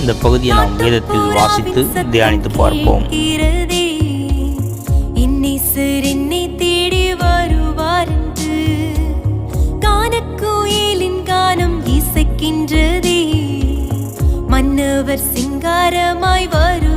இந்த பகுதியை நாம் வேதத்தில் வாசித்து தியானித்து பார்ப்போம். மன்னவர் சிங்காரமாய் வரும்